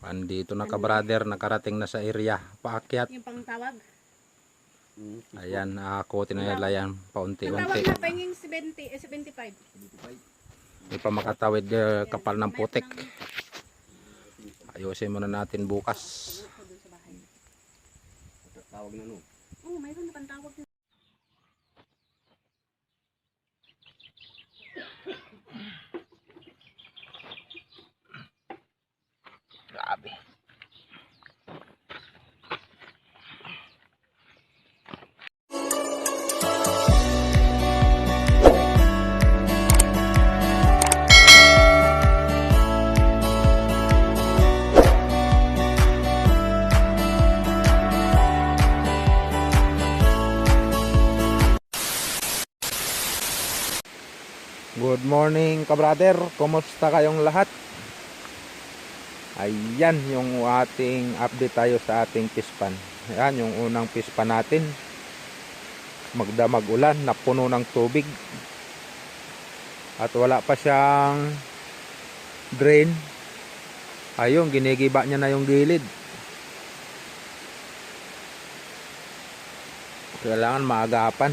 Andito na ka brother, nakarating na sa area. Paakyat. Yung pang tawag. Mm, Ayan, nakakutin na nila yan Ang tawag paunti-unti. na pahinging 70, eh, 75. Hindi pa makatawid eh, kapal ng putik. Ayusin muna natin bukas. Ako. Tawag na no. Oo, mayroon na pang tawag. Grabe. Good morning ka-brother. Kumusta kayong lahat? Ayan yung ating update tayo sa ating pispan. Ayan yung unang pispan natin. Magdamag ulan, napuno ng tubig. At wala pa siyang drain. Ayun, ginigiba niya na yung gilid. Kailangan maagapan.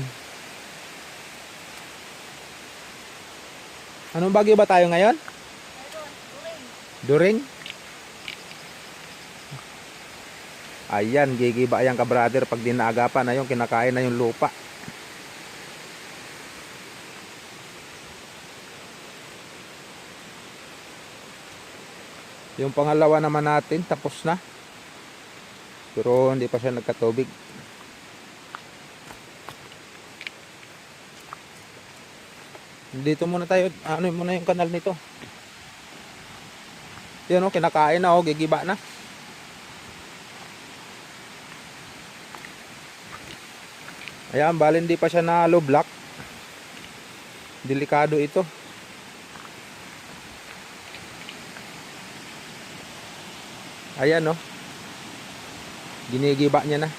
Anong bagyo ba tayo ngayon? During? Ayan, gigiba yan ka brother pag dinaagapan na yung kinakain na yung lupa. Yung pangalawa naman natin tapos na. Pero hindi pa siya nagkatubig. Dito muna tayo, ano muna yung kanal nito. Yan o, kinakain na o, gigiba na. Ayan, bali hindi pa siya na low block. Delikado ito. Ayan no. Ginigiba niya na.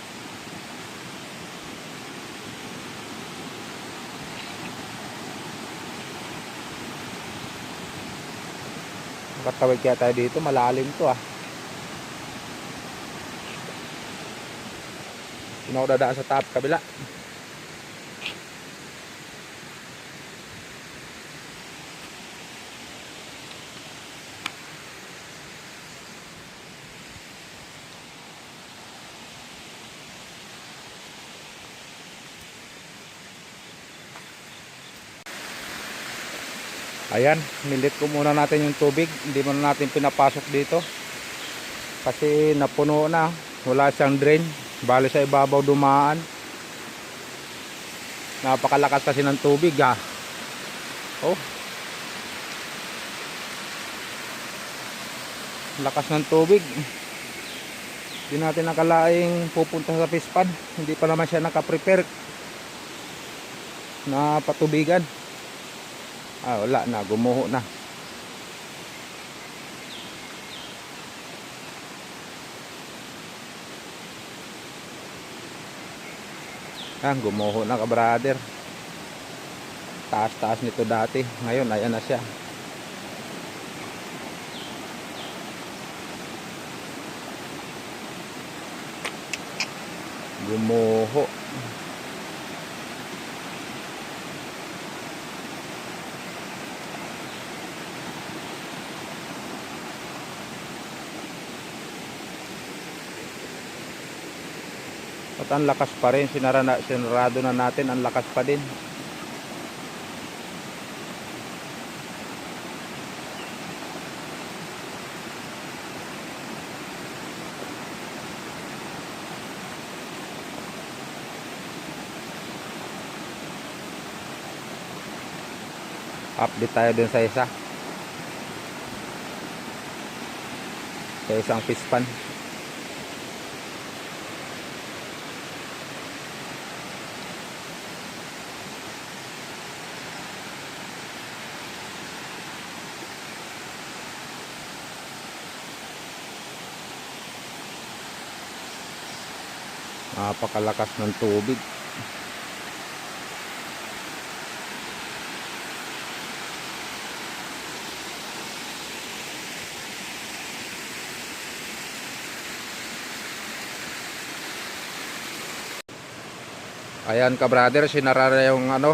Makatawid kaya tayo dito, malalim to ah. Sino ako dadaan sa top kabila? Ayan, nilit ko muna natin yung tubig. Hindi muna natin pinapasok dito. Kasi napuno na. Wala siyang drain. Bali sa ibabaw dumaan. Napakalakas kasi ng tubig ha. Oh. Lakas ng tubig. Hindi natin nakalaing pupunta sa pispan. Hindi pa naman siya nakaprepare na patubigan. Ah, wala na, gumuho na. Yan, gumuho na ka brother. Taas-taas nito dati. Ngayon, ayan na siya. Gumuho. At ang lakas pa rin, sinara na, sinarado na natin, ang lakas pa din. Update tayo dun sa isa. Sa isang pispan. napakalakas ng tubig Ayan ka brother, sinara yung ano,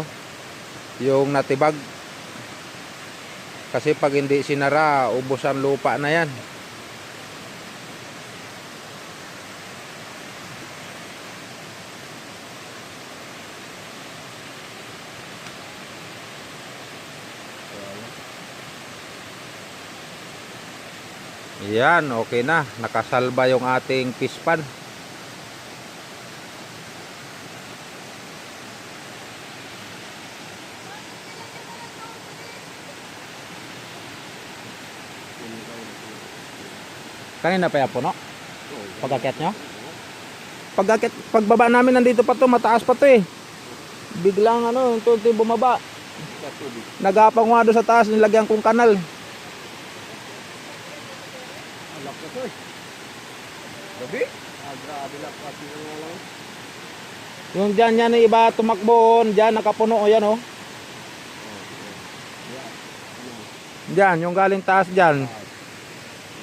yung natibag. Kasi pag hindi sinara, ubos lupa na yan. Yan, okay na. Nakasalba yung ating pispan. Kanina pa yan puno? Pag-akyat nyo? Pag-akyat, pagbaba namin nandito pa to, mataas pa to eh. Biglang ano, tunti bumaba. Sa tubig. Nagapang doon sa taas, nilagyan kong kanal. Eh. Gabi? Ah, grabe lang. Kasi nga lang. Yung dyan, yan iba tumakbo, dyan nakapuno o yan oh. Dyan, yung galing taas dyan.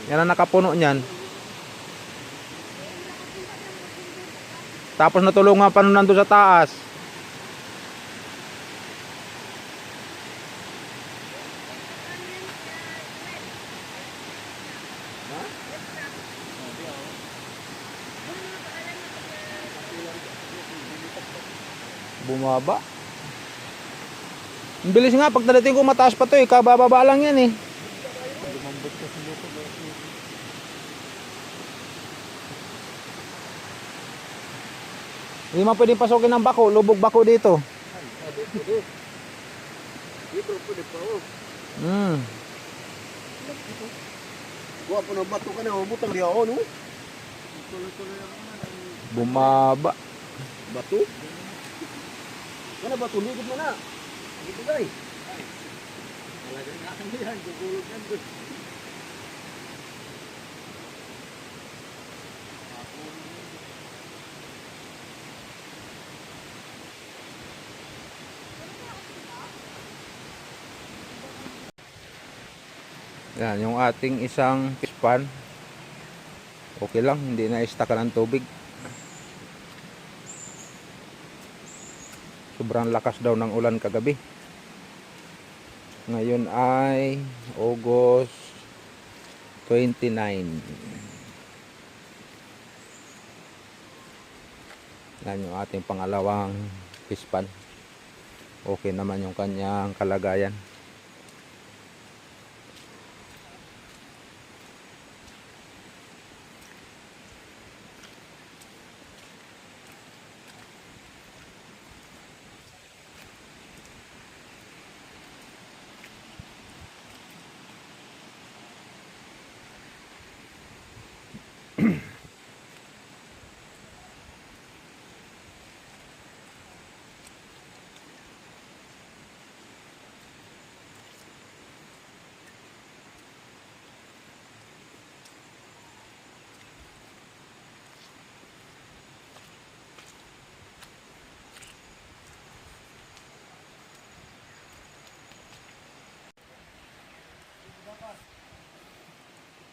Yan ang nakapuno niyan. Tapos natulungan pa nun nandun sa taas. Bumaba. Ang bilis nga, pag nadating ko mataas pa to eh, kabababa lang yan eh. Hindi man pwedeng pasukin ng bako, lubog bako dito. Dito di pa oh. Hmm. Kuha po ng bato ka na. Butang di ako no. Bumaba. Bato? Ano bato? Ligod mo na. Dito guys. Talagang nakan yan. Gugulog yan. doon. Yan, yung ating isang pispan. Okay lang, hindi na istakan ng tubig. Sobrang lakas daw ng ulan kagabi. Ngayon ay August 29. Yan yung ating pangalawang pispan. Okay naman yung kanyang kalagayan.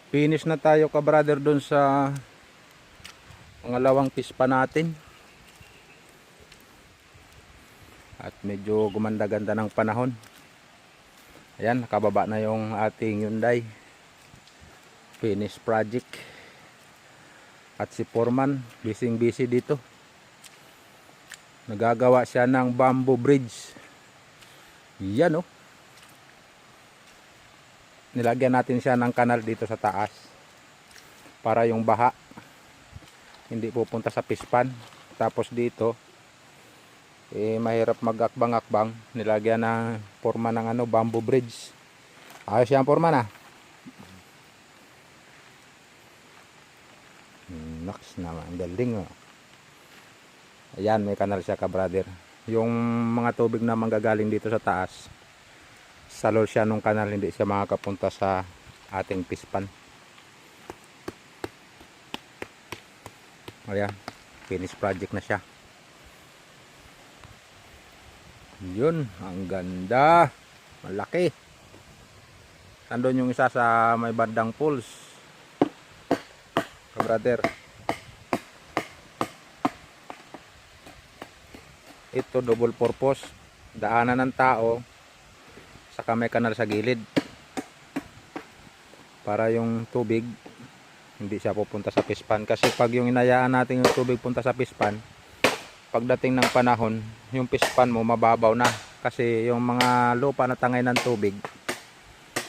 Finish na tayo ka brother doon sa pangalawang pispa natin. At medyo gumanda-ganda ng panahon. Ayan, nakababa na yung ating Hyundai. Finish project. At si Foreman, busy busy dito. Nagagawa siya ng bamboo bridge. Yan oh nilagyan natin siya ng kanal dito sa taas para yung baha hindi pupunta sa pispan. Tapos dito eh mahirap magakbang-akbang. Nilagyan ng forma ng ano bamboo bridge. Ayos yan forma na. Hmm, Naks naman galing oh. ayan may kanal siya ka brother. Yung mga tubig na manggagaling dito sa taas sa lol siya nung kanal hindi siya makakapunta sa ating pispan. Ayan finish project na siya. Yun ang ganda. Malaki. Nandun yung isa sa may bandang pools. Brother. Ito double purpose. Daanan ng tao saka may kanal sa gilid. Para yung tubig hindi siya pupunta sa pispan. Kasi pag yung inayaan natin yung tubig punta sa pispan pagdating ng panahon yung pispan mo mababaw na. Kasi yung mga lupa na tangay ng tubig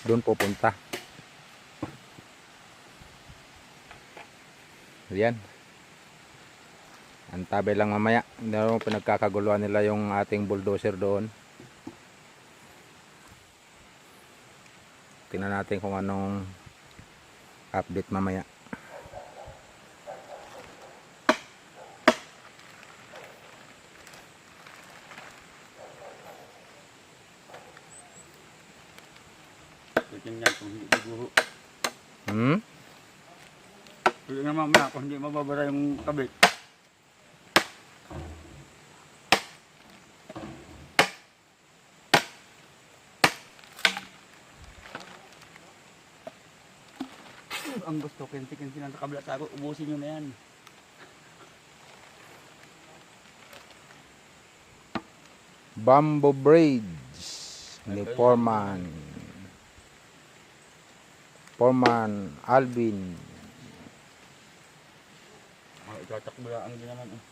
doon pupunta. Yan antabi lang mamaya. Pinagkakaguluhan nila yung ating bulldozer doon tingnan natin kung anong update mamaya niya kung hindi siguro. hmm? Hindi na mamaya kung hindi mababara yung kabit. Ang gusto, kinti-kinti na nakabla sa ako, ubusin nyo na yan. Bamboo Bridge ni Foreman Foreman Alvin Ah, itatakbulaan din naman. eh.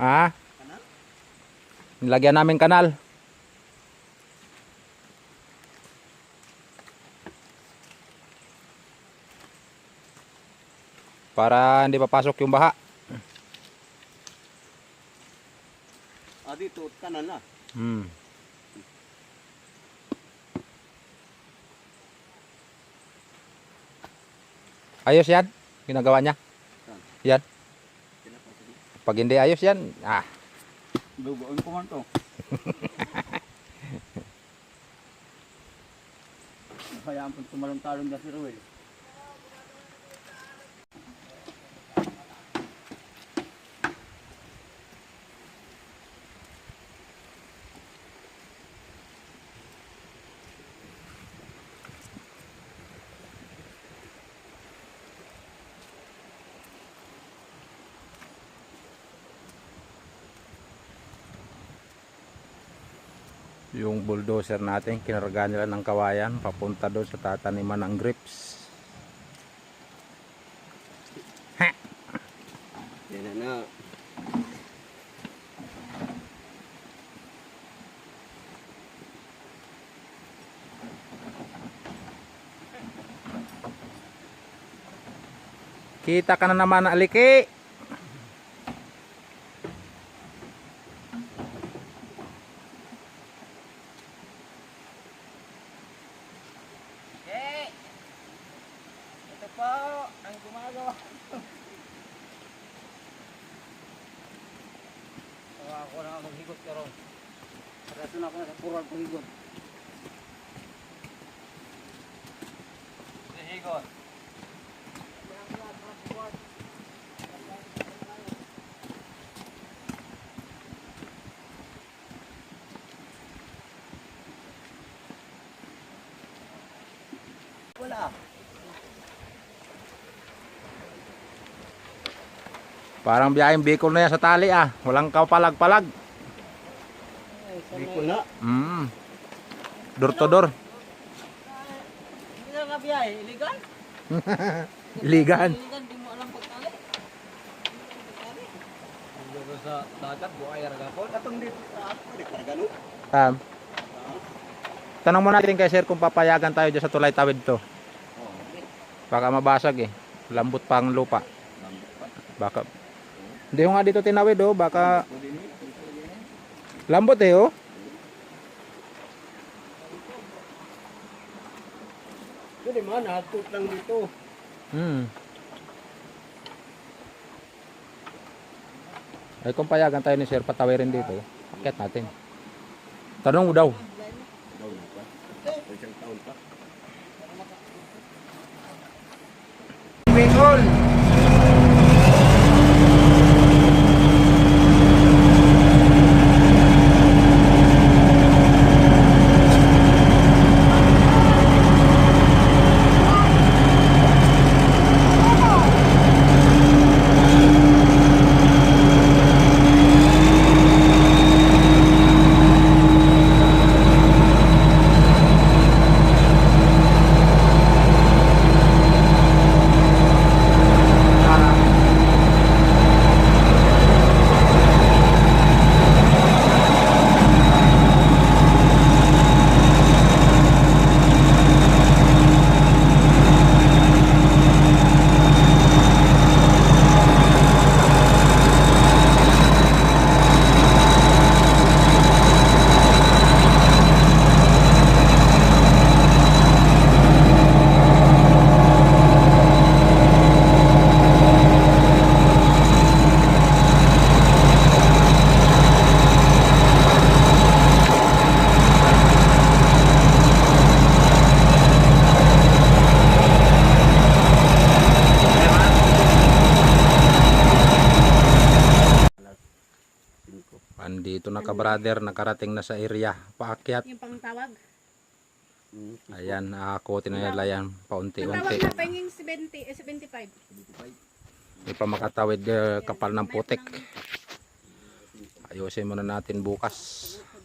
Ha? nilagyan namin kanal para hindi papasok yung baha Ah, dito, kanan na. hmm. ayos yan ginagawa niya yan pag hindi ayos yan ah Dugoin ko man to. Hayaan po tumalong-talong na si Ruel. Yung bulldozer natin kinarga nila ng kawayan papunta doon sa tataniman ng grips. Yan na na. kita ka na naman aliki Eh! Ito po ang gumagawa. Tawa ako na maghigot ka ron. Pagkaso na ako na sa pural paghigot. Higot. Wala. parang biyaheng Bicol na yan sa tali ah walang kapalag-palag ko na. mm. door to door Hindi na nabiyahe, illegal? iligan Illegal, di mo alam pagtali. Dito sa dagat, buhay ragapon. Atong dito para ganun. um, tanong mo natin kay sir kung papayagan tayo dyan sa tulay tawid to baka mabasag eh lambot pa ang lupa baka hindi ko nga dito tinawid oh baka lambot eh oh Hindi man, hatut lang dito. Hmm. Ay kung payagan tayo ni Sir patawirin dito, akit natin. Tanong mo. Daw ka-brother, nakarating na sa area. Paakyat. Yung pang tawag. Hmm. Ayan, aakotin na nila yan. Ang tawag Paunti-unti. na penging 70, eh 75. Hindi pa makatawid eh, kapal ng putik. Ayusin muna natin bukas. Ako.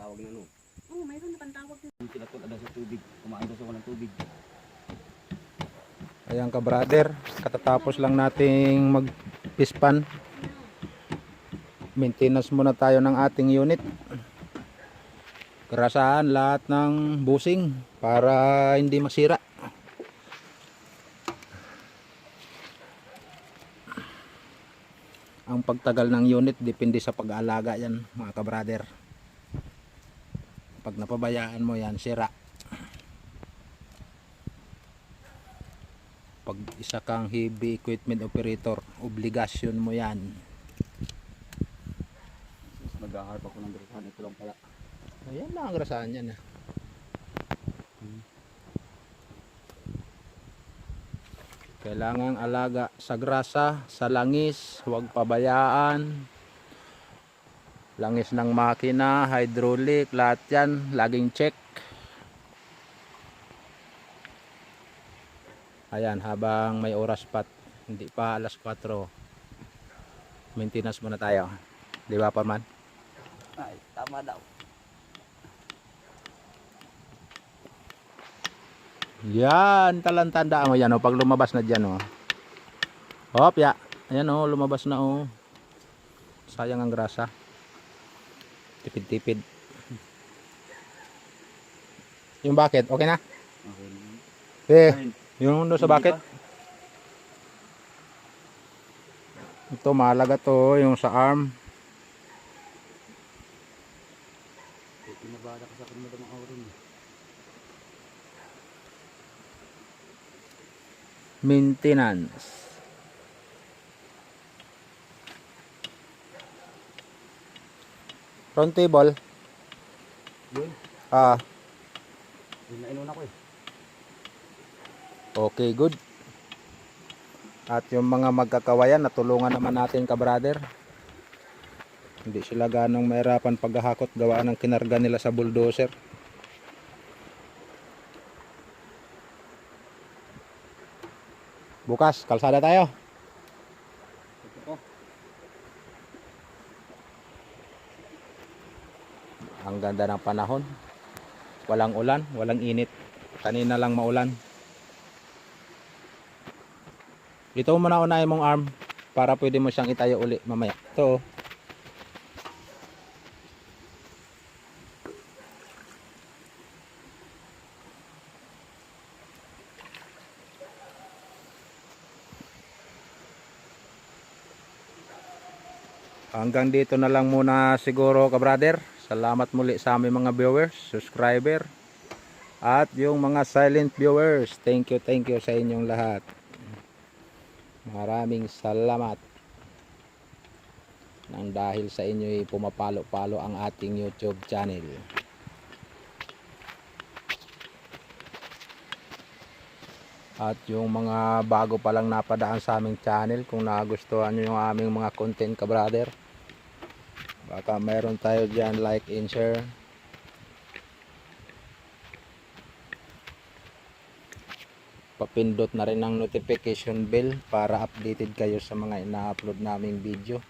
Tawag na no. Oo, mayroon na pang tawag din. Hindi sila tulad sa tubig. Kumain daw sa walang tubig. Ayan ka brother, katatapos lang nating magpispan. Maintenance muna tayo ng ating unit. Karasahan lahat ng busing para hindi masira. Ang pagtagal ng unit depende sa pag-aalaga yan mga ka-brother. Pag napabayaan mo yan, sira. pag isa kang heavy equipment operator, obligasyon mo yan. Nag-aharap ako ng grasahan. Ito lang pala. Ayan lang ang grasahan yan. ah. Kailangang alaga sa grasa, sa langis, huwag pabayaan. Langis ng makina, hydraulic, lahat yan, laging check. Ayan, habang may oras pa, hindi pa alas 4. Maintenance muna tayo. Di ba, Paman? Ay, tama daw. Yan, talang tandaan mo yan, oh, pag lumabas na dyan, oh. Hop, ya. Ayan, oh, lumabas na, oh. Sayang ang grasa. Tipid-tipid. Yung bucket, okay na? Okay. Eh, yung doon sa bucket. Ito, mahalaga to, yung sa arm. Pinabada ka sa akin mo ng auron. Maintenance. Round table. Yun. Ah, Yun na inuna ko eh. Okay, good. At yung mga magkakawayan, natulungan naman natin ka brother. Hindi sila ganong mahirapan paghahakot gawa ng kinarga nila sa bulldozer. Bukas, kalsada tayo. Ang ganda ng panahon. Walang ulan, walang init. Kanina lang maulan. Dito mo na unahin mong arm para pwede mo siyang itayo uli mamaya. Ito. oh. Hanggang dito na lang muna siguro ka brother. Salamat muli sa aming mga viewers, subscriber, at yung mga silent viewers. Thank you, thank you sa inyong lahat. Maraming salamat. Nang dahil sa inyo pumapalo-palo ang ating YouTube channel. At yung mga bago pa lang napadaan sa aming channel, kung nagustuhan nyo yung aming mga content ka brother, baka meron tayo dyan like and share. Papindot na rin ang notification bell para updated kayo sa mga ina-upload naming video.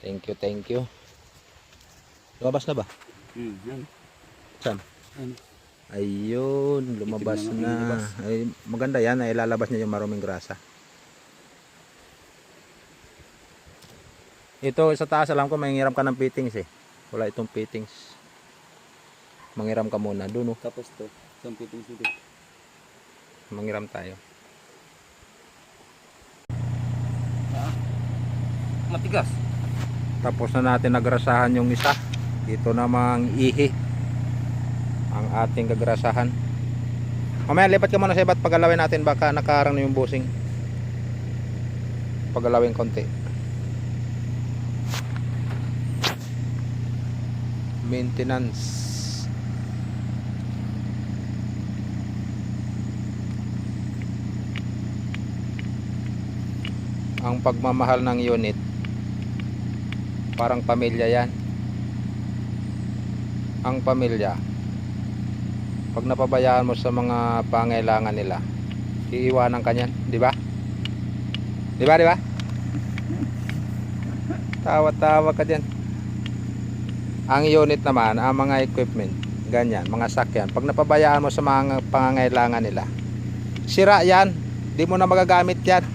Thank you, thank you. Lumabas na ba? Hmm, yan. Saan? Ayun. Ayun, lumabas na. Ay, maganda yan, ay ilalabas niya yung maruming grasa. Ito sa taas alam ko mangiram ka ng fittings eh. Wala itong fittings. Mangiram ka muna doon oh. Tapos to. Isang pitong dito. Mangiram tayo. Matigas. Tapos na natin nagrasahan yung isa. Dito namang ihi. Ang ating gagrasahan. Mamaya lipat ka muna sa iba't pagalawin natin baka nakaharang na yung busing. Pagalawin konti. Maintenance. Ang pagmamahal ng unit Parang pamilya yan. Ang pamilya, pag napabayaan mo sa mga pangailangan nila, iiwanan ka niyan, di ba? Di ba, di ba? Tawa-tawa ka dyan. Ang unit naman, ang mga equipment, ganyan, mga sakyan. Pag napabayaan mo sa mga pangangailangan nila, sira yan. Di mo na magagamit yan.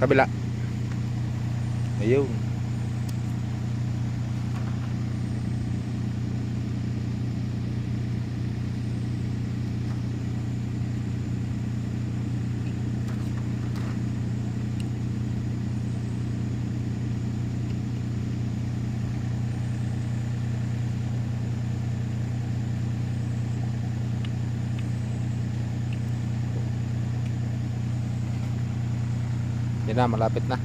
Kabila. Ayun. Yan na, malapit na.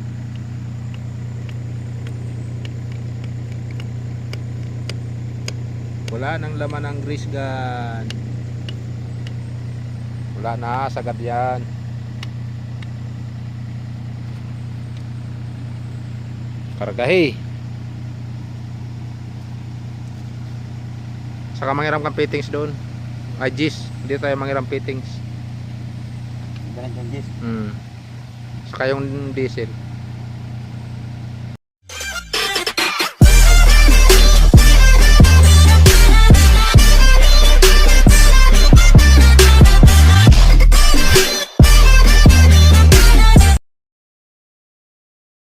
Wala nang laman ng grease gun. Wala na, sagad yan. Kargahi. Saka mangiram kang fittings doon. Ay, Gis. Hindi tayo mangiram fittings. Hmm. Saka yung diesel.